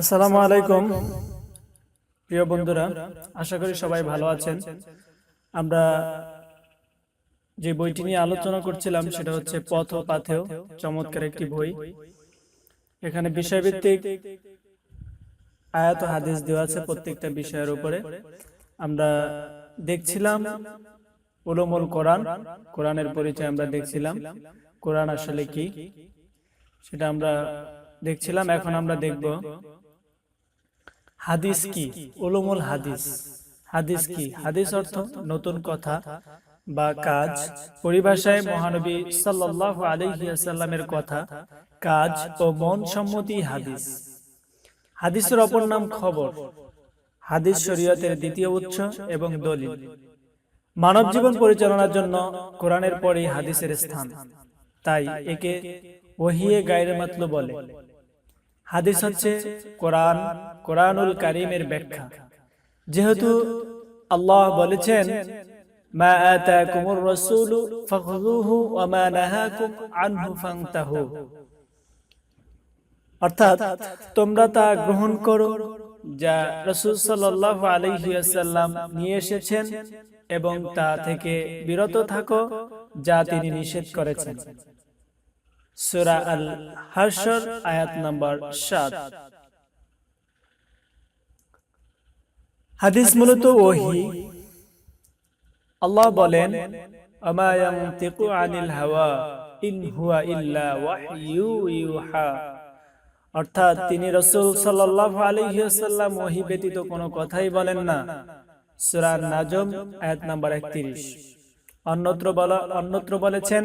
আসসালামু আলাইকুম। প্রিয় বন্ধুরা আশা করি সবাই ভালো আছেন। আমরা যে বইটি নিয়ে আলোচনা করছিলাম সেটা হচ্ছে পথ ও পাথেও চমৎকার একটি বই। এখানে বিষয়ভিত্তিক আয়াত ও হাদিস দেওয়া আছে প্রত্যেকটা বিষয়ের উপরে। আমরা দেখছিলাম উলুমুল কোরআন। কোরআনের পরিচয় আমরা দেখছিলাম। কোরআন আসলে কি? সেটা আমরা দেখছিলাম এখন আমরা দেখব। হাদিস কি? উলুমুল হাদিস। হাদিস। কি? হাদিস অর্থ নতুন কথা বা কাজ। পরিভাষায় মহানবী সাল্লাল্লাহু আলাইহি ওয়াসাল্লামের কথা কাজ ও মন সম্মতি হাদিস। হাদিসের অপর নাম খবর। হাদিস শরীয়তের দ্বিতীয় উৎস এবং দলিল। মানব জীবন পরিচালনার জন্য কোরআনের পরেই হাদিসের স্থান। তাই একে ওহিয়ে গায়ের মাতলু বলে। হাদিস হচ্ছে কোরআন কোরআনুল কারিমের ব্যাখ্যা। যেহেতু আল্লাহ বলেছেন মা আতাকুমুর রাসূলু ফাখুযুহু ওয়া মা নাহাকুম আনহু ফান্তাহু। অর্থাৎ তোমরা তা গ্রহণ করো যা রাসূল সাল্লাল্লাহু আলাইহি ওয়াসাল্লাম নিয়ে এসেছেন এবং তা থেকে বিরত থাকো যা তিনি নিষেধ করেছেন। সূরা আল হাশর আয়াত নাম্বার 7 হাদিস মূলত ওহী। আল্লাহ বলেন আনিল হাওয়া, ইন হুয়া ইল্লা ইউহা। অর্থাৎ তিনি রসুল সাল্লাল্লাহু আলাইহি ওয়াসাল্লাম ওহী ব্যতীত কোনো কথাই বলেন না। সূরা নাজম, আয়াত নাম্বার 31 অন্যত্র বলা অন্যত্র বলেছেন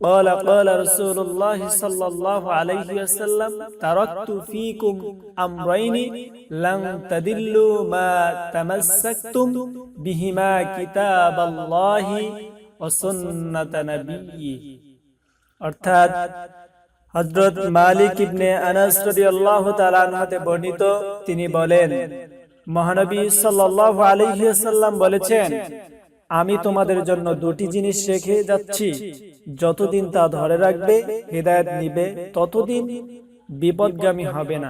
قال قال رسول الله صلى الله عليه وسلم تركت فيكم أمرين لن تدلوا ما تمسكتم بهما كتاب الله وسنة نبيه অর্থাৎ হযরত মালিক ইবনে আনাস রাদিয়াল্লাহু তাআলা আনহু বর্ণিত তিনি বলেন মহানবী সাল্লাল্লাহু আলাইহি ওয়াসাল্লাম বলেছেন আমি তোমাদের জন্য দুটি জিনিস রেখে যাচ্ছি। যতদিন তা ধরে রাখবে হেদায়ত নিবে ততদিন বিপদগামী হবে না।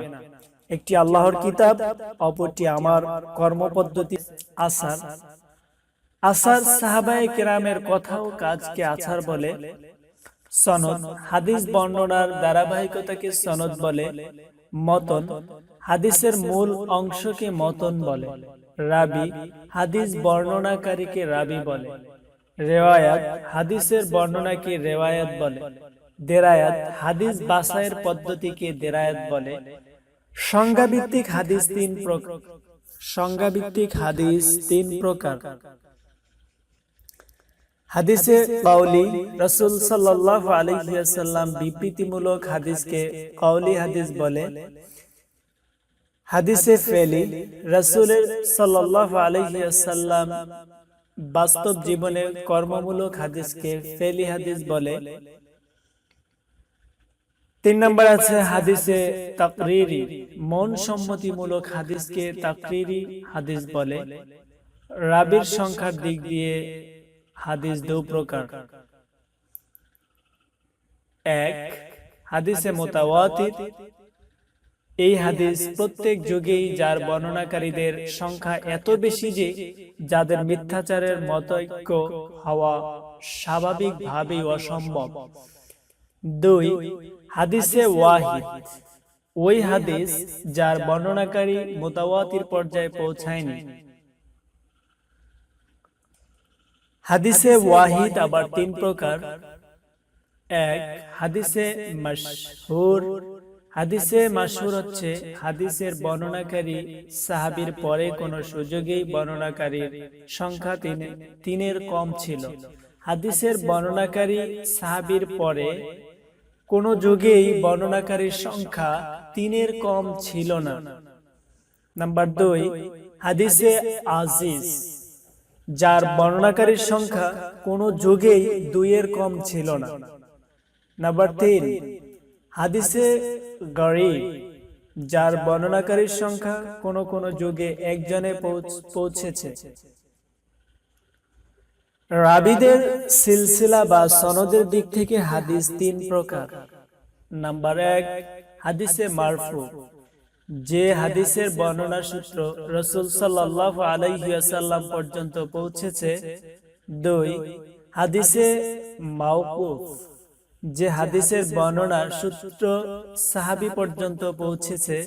একটি আল্লাহর কিতাব অপরটি আমার কর্মপদ্ধতি আসার। আসার। সাহাবায়ে কেরামের কথা ও কাজকে আছার বলে সনদ হাদিস বর্ণনার ধারাবাহিকতাকে সনদ বলে মতন। হাদিসের মূল অংশকে মতন বলে। রাবি হাদিস বর্ণনাকারীকে রাবি বলে। রেওয়ায়াত হাদিসের বর্ণনাকে রেওয়ায়াত বলে। দেরায়াত হাদিস বাসায়ের পদ্ধতিকে দেরায়াত বলে। সংজ্ঞাভিত্তিক হাদিস তিন প্রকার সংজ্ঞাভিত্তিক হাদিস তিন প্রকার। হাদিসে কাউলি রাসূল সাল্লাল্লাহু আলাইহি ওয়াসাল্লাম বিবৃতিমূলক হাদিসকে কাউলি হাদিস বলে। হাদিসে ফেলি রাসূলের সাল্লাল্লাহু আলাইহি বাস্তব জীবনে কর্মমূলক হাদিসকে ফেলি হাদিস বলে। তিন নম্বর আছে হাদিসে তাকরিরি মন সম্মতিমূলক হাদিসকে তাকরিরি হাদিস বলে। রাবির সংখ্যার দিক দিয়ে হাদিস দু প্রকার। এক হাদিসে মোতাওয়াতির এই হাদিস প্রত্যেক যুগেই যার বর্ণনাকারীদের সংখ্যা এত বেশি যে যাদের মিথ্যাচারের মতৈক্য হওয়া স্বাভাবিকভাবেই অসম্ভব। দুই, হাদিসে ওয়াহিদ। ওই হাদিস যার বর্ণনাকারী মোতাওয়াতির পর্যায়ে পৌঁছায়নি। হাদিসে ওয়াহিদ আবার তিন প্রকার। এক, হাদিসে মাশহুর হাদিসে মাশহুর হচ্ছে হাদিসের বর্ণনাকারী সাহাবির পরে কোন সুযোগেই বর্ণনাকারীর সংখ্যা তিন তিনের কম ছিল। হাদিসের বর্ণনাকারী সাহাবির পরে কোন যুগেই বর্ণনাকারীর সংখ্যা তিনের কম ছিল না। নাম্বার দুই হাদিসে আজিজ। যার বর্ণনাকারীর সংখ্যা কোনো যুগেই দুইয়ের কম ছিল না। নাম্বার তিন হাদিসে গরিব, যার বর্ণনাকারীর সংখ্যা কোন কোন যুগে একজনে পৌঁছ- পৌঁছেছে। রাবিদের সিলসিলা বা সনদের দিক থেকে হাদিস তিন প্রকার। নাম্বার এক, হাদিসে মারফু। যে হাদিসের বর্ণনা সূত্র রসুল সাল্লাহ আলাইসাল্লাম পর্যন্ত পৌঁছেছে। দুই, হাদিসে মাউকুফ যে হাদিসের বর্ণনা সূত্র সাহাবি পর্যন্ত পৌঁছেছে।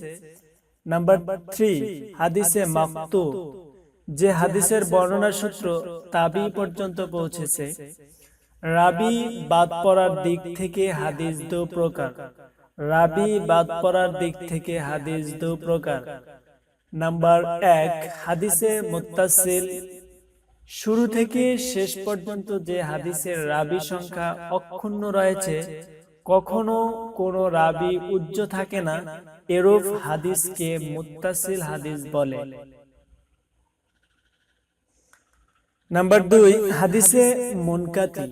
নাম্বার থ্রি হাদিসে মাকতু। যে হাদিসের বর্ণনা সূত্র তাবি পর্যন্ত পৌঁছেছে। রাবি বাদ পড়ার দিক থেকে হাদিস দু প্রকার রাবি বাদ পড়ার দিক থেকে হাদিস দু প্রকার নাম্বার এক হাদিসে মুত্তাসিল। শুরু থেকে শেষ পর্যন্ত যে হাদিসের রাবি সংখ্যা অক্ষুণ্ণ রয়েছে, কখনো কোনো রাবি উজ্জ থাকে না, এরূপ হাদিসকে মুত্তাসিল হাদিস বলে। নাম্বার দুই, হাদিসে মুনকাতি।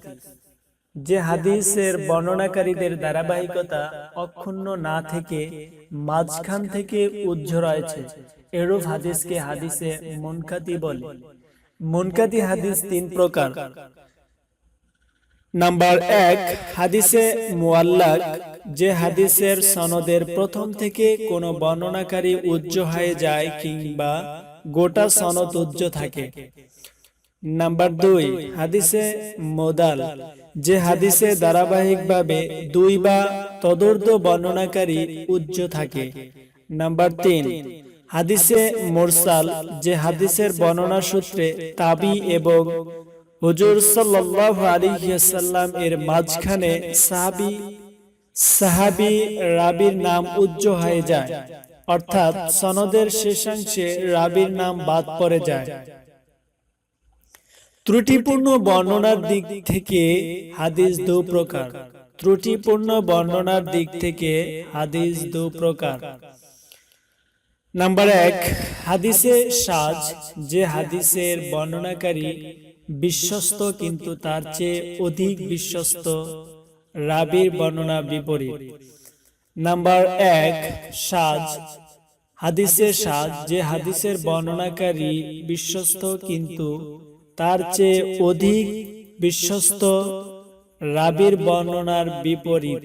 যে হাদিসের বর্ণনাকারীদের ধারাবাহিকতা অক্ষুণ্ণ না থেকে মাঝখান থেকে উজ্জ রয়েছে, এরূপ হাদিসকে হাদিসে মুনকাতি বলে। মুনকাতি হাদিস তিন প্রকার। নাম্বার এক হাদিসে মুআল্লাক যে হাদিসের সনদের প্রথম থেকে কোনো বর্ণনাকারী উজ্জ হয়ে যায় কিংবা গোটা সনদ উজ্জ থাকে। নাম্বার দুই হাদিসে মোদাল যে হাদিসে ধারাবাহিকভাবে দুই বা তদর্ধ বর্ণনাকারী উজ্জ থাকে। নাম্বার তিন হাদিসে মোরসাল, যে হাদিসের বর্ণনা সূত্রে তাবি এবং হুজুর সাল্লাল্লাহু আলাইহি ওয়াসাল্লাম এর মাঝখানে সাহাবী সাহাবী রাবির নাম উজ্জ হয়ে যায়, অর্থাৎ সনদের শেষাংশে রাবির নাম বাদ পড়ে যায়। ত্রুটিপূর্ণ বর্ণনার দিক থেকে হাদিস দু প্রকার। ত্রুটিপূর্ণ বর্ণনার দিক থেকে হাদিস দু প্রকার। নাম্বার এক হাদিসে সাজ যে হাদিসের বর্ণনাকারী বিশ্বস্ত কিন্তু তার চেয়ে অধিক বিশ্বস্ত রাবির বর্ণনা বিপরীত। নাম্বার এক সাজ হাদিসে সাজ যে হাদিসের বর্ণনাকারী বিশ্বস্ত কিন্তু তার চেয়ে অধিক বিশ্বস্ত রাবির বর্ণনার বিপরীত।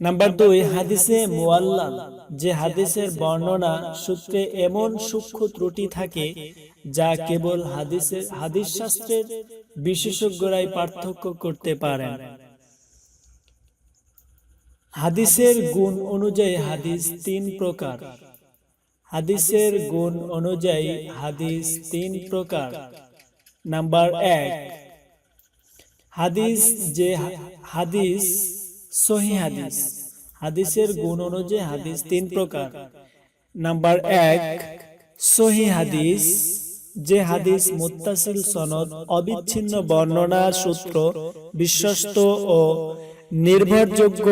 নাম্বার দুই হাদিসে মুআল্লাল যে হাদিসের বর্ণনা সূত্রে এমন সূক্ষ্ম ত্রুটি থাকে যা কেবল হাদিসের হাদিস শাস্ত্রের বিশেষজ্ঞরাই পার্থক্য করতে পারেন। হাদিসের গুণ অনুযায়ী হাদিস তিন প্রকার। হাদিসের গুণ অনুযায়ী হাদিস তিন প্রকার। নাম্বার এক হাদিস যে হাদিস সহি হাদিস। হাদিসের গুণ অনুযায়ী হাদিস তিন প্রকার। নাম্বার এক সহি হাদিস যে হাদিস মুত্তাসিল সনদ অবিচ্ছিন্ন বর্ণনার সূত্র বিশ্বস্ত ও নির্ভরযোগ্য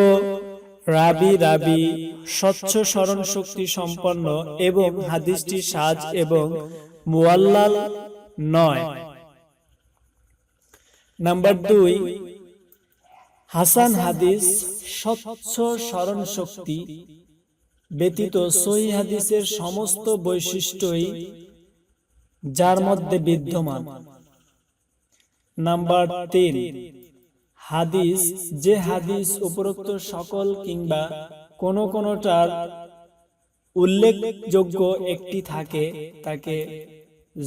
রাবি রাবি স্বচ্ছ স্মরণ শক্তি সম্পন্ন এবং হাদিসটি সাজ এবং মুয়াল্লাল নয়। নাম্বার দুই হাসান হাদিস স্বচ্ছ স্মরণ শক্তি ব্যতীত সহি হাদিসের সমস্ত বৈশিষ্ট্যই যার মধ্যে বিদ্যমান। নাম্বার তিন হাদিস যে হাদিস উপরোক্ত সকল কিংবা কোন কোনটার উল্লেখযোগ্য একটি থাকে তাকে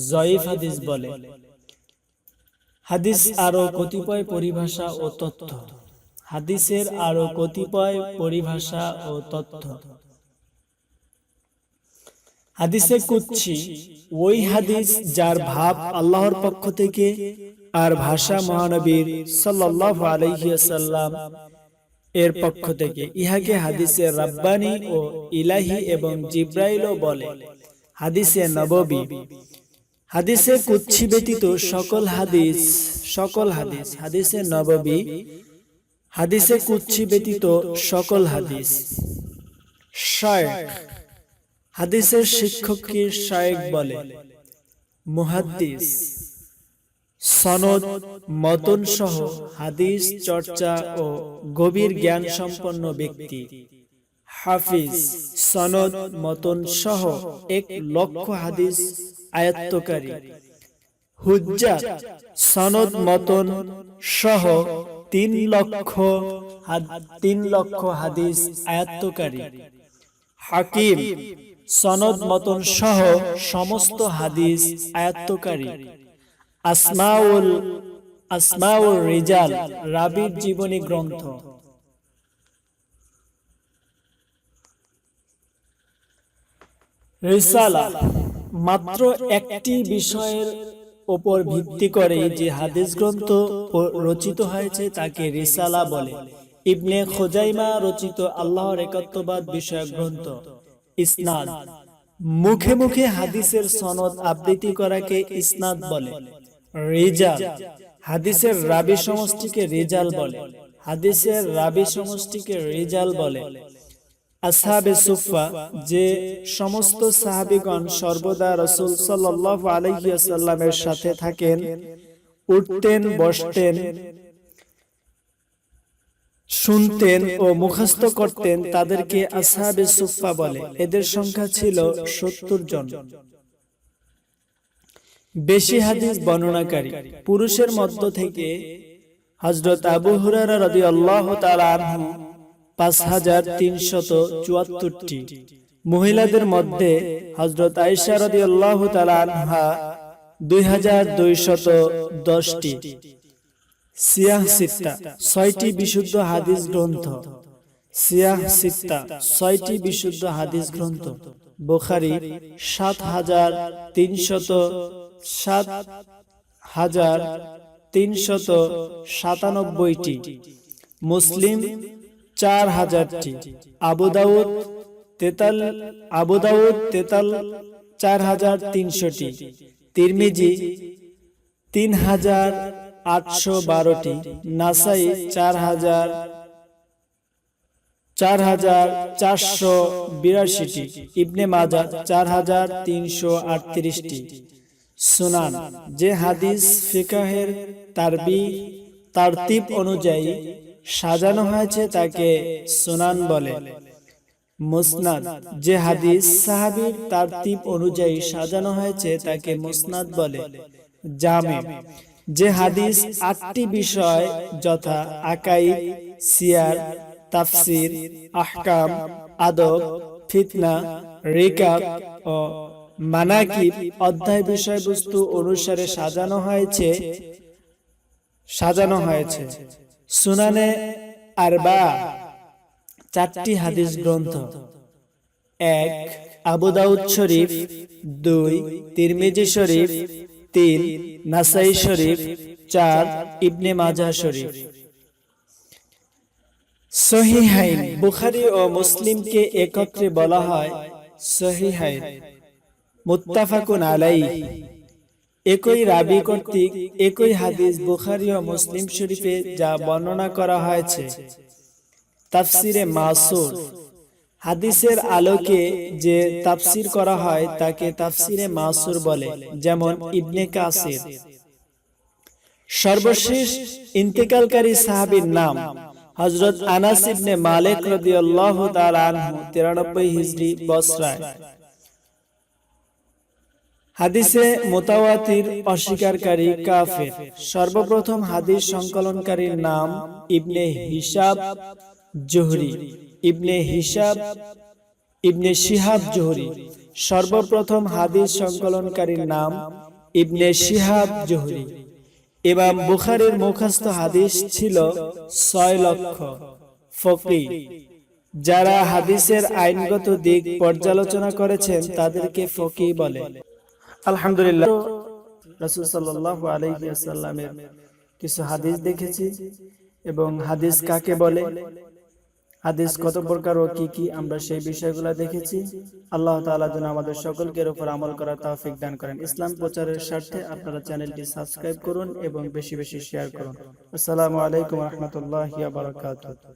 জয়ীফ হাদিস বলে। হাদিস আরও কতিপয় পরিভাষা ও তথ্য। হাদিসের আরও কতিপয় পরিভাষা ও তথ্য। হাদিসে কুচ্ছি ওই হাদিস যার ভাব আল্লাহর পক্ষ থেকে আর ভাষা মহানবীর সাল্লাল্লাহু আলাইহি ওয়াসাল্লাম এর পক্ষ থেকে। ইহাকে হাদিসে রাব্বানি ও ইলাহি এবং জিব্রাইলও বলে। হাদিসে নববী। হাদিসে কুচ্ছি ব্যতীত সকল হাদিস সকল হাদিস। হাদিসে নববী। হাদিসে কুচ্ছি ব্যতীত সকল হাদিস। হাদিসের শিক্ষককে শায়েক বলে? মুহাদ্দিস। সনদ মতন সহ হাদিস, চর্চা ও গভীর জ্ঞান সম্পন্ন ব্যক্তি। হাফিজ, সনদ মতন সহ এক লক্ষ হাদিস আয়ত্তকারী। হুজ্জা সনদ, মতন সহ তিন লক্ষ তিন লক্ষ হাদিস আয়ত্তকারী হাকিম, সনদ মতন সহ সমস্ত হাদিস আয়ত্তকারী আসমাউল আসমাউল রিজাল, রাবির জীবনী গ্রন্থ। রিসালা, মাত্র একটি বিষয়ের উপর ভিত্তি করে যে হাদিস গ্রন্থ রচিত হয়েছে তাকে রিসালা বলে। ইবনে খোজাইমা রচিত আল্লাহর একাত্মবাদ বিষয়ক গ্রন্থ ইসনাদ। মুখে মুখে হাদিসের সনদ আবৃত্তি করাকে ইসনাদ বলে। রিজাল হাদিসের রাবি সমষ্টিকে রিজাল বলে। হাদিসের রাবি সমষ্টিকে রিজাল বলে। আসহাবে সুফা যে সমস্ত সাহাবিগণ সর্বদা রসুল সাল্লাল্লাহু আলাইহি ওয়াসাল্লামের সাথে থাকেন, উঠতেন, বসতেন, শুনতেন ও মুখস্থ করতেন, তাদেরকে আসহাবে সুফা বলে। এদের সংখ্যা ছিল সত্তর জন। বেশি হাদিস বর্ণনাকারী। পুরুষের মধ্য থেকে হজরত আবু হুরারা রদি আল্লাহ আনহু পাঁচ হাজার তিনশত চুয়াত্তরটি। মহিলাদের মধ্যে হজরত আইসা রদি আল্লাহ আনহা দুই হাজার দুইশত দশটি। সিয়াহ সিত্তা, ছয়টি বিশুদ্ধ হাদিস গ্রন্থ। সিয়াহ সিত্তা, ছয়টি বিশুদ্ধ হাদিস গ্রন্থ। বুখারি সাত হাজার তিনশত সাত হাজার তিনশত সাতানব্বইটি। মুসলিম চার হাজারটি আবু দাউদ তেতাল, আবু দাউদ তেতাল চার হাজার তিনশোটি তিরমিজি তিন হাজার আটশো বারোটি নাসাই চার হাজার চার হাজার চারশো বিরাশিটি ইবনে মাজা চার হাজার তিনশো আটত্রিশটি সুনান, যে হাদিস ফিকাহের তারবি তারতিব অনুযায়ী সাজানো হয়েছে তাকে সুনান বলে। মুসনাদ, যে হাদিস সাহাবীর তারতিব অনুযায়ী সাজানো হয়েছে তাকে মুসনাদ বলে। জামে, যে হাদিস আটটি বিষয় যথা আকাই সিয়ার, তাফসির, আহকাম, আদব, ফিতনা, রিকাব ও মানাকিব অধ্যায় বিষয়বস্তু অনুসারে সাজানো হয়েছে সাজানো হয়েছে। সুনানে আরবা, চারটি হাদিস গ্রন্থ। এক, আবু দাউদ শরীফ, দুই, তিরমিজি শরীফ, তিন, নাসাই শরীফ, চার, ইবনে মাজা শরীফ। সহিহাইন, বুখারী ও মুসলিমকে একত্রে বলা হয় সহিহাইন। মুত্তাফাকুন আলাইহি। একই রাবি কর্তৃক একই হাদিস বুখারী ও মুসলিম শরীফে যা বর্ণনা করা হয়েছে। তাফসিরে মাসুর হাদিসের আলোকে যে তাফসির করা হয় তাকে তাফসিরে মাসুর বলে যেমন ইবনে কাসির। সর্বশেষ ইন্তেকালকারী সাহাবীর নাম হযরত আনাস ইবনে মালিক রাদিয়াল্লাহু তাআলা আনহু 93 হিজরি বসরায়। হাদিসে মোতাওয়াতির অস্বীকারী কাফের। সর্বপ্রথম হাদিস সংকলনকারীর নাম ইবনে হিসাব জোহরি। ইবনে হিসাব ইবনে শিহাব জোহরি। সর্বপ্রথম হাদিস সংকলনকারীর নাম ইবনে শিহাব জোহরি। এবং বুখারীর মুখস্থ হাদিস ছিল ছয় লক্ষ ফকি যারা হাদিসের আইনগত দিক পর্যালোচনা করেছেন তাদেরকে ফকি বলে। আলহামদুলিল্লাহ, রাসূল সাল্লাল্লাহু আলাইহি ওয়াসাল্লামের কিছু হাদিস দেখেছি এবং হাদিস কাকে বলে? হাদিস কত প্রকার ও কি কি আমরা সেই বিষয়গুলো দেখেছি। আল্লাহ তাআলা যেন আমাদের সকলকে উপর আমল করার তৌফিক দান করেন। ইসলাম প্রচারের স্বার্থে আপনারা চ্যানেলটি সাবস্ক্রাইব করুন এবং বেশি বেশি শেয়ার করুন। আসসালামু আলাইকুম রাহমাতুল্লাহি বারাকাতুহু।